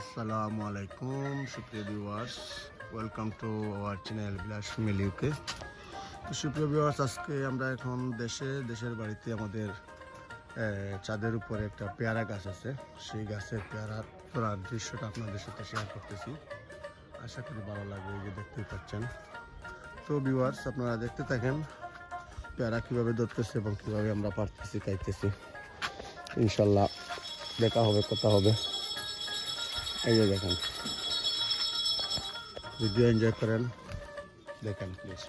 আসসালামু আলাইকুম সুপ্রিয় viewers welcome to our channel Bilas meal UK তো সুপ্রিয় ভিউয়ার্স আজকে আমরা এখন দেশে, দেশের বাড়িতে আমাদের চাঁদের উপরে একটা পেয়ারা গাছ আছে। সেই গাছের পেয়ারা তোলার দৃশ্যটা আপনাদের সাথে শেয়ার করতেছি। আশা করি ভালো লাগবে, এই যে দেখতেই পাচ্ছেন। তো ভিউয়ার্স আপনারা দেখতে থাকেন পেয়ারা কীভাবে ধরতেছে এবং কীভাবে আমরা পারতেছি, খাইতেছি। ইনশাল্লাহ দেখা হবে, কথা হবে। এই যে দেখেন। ভিডিও এনজয় করেন। দেখেন প্লিজ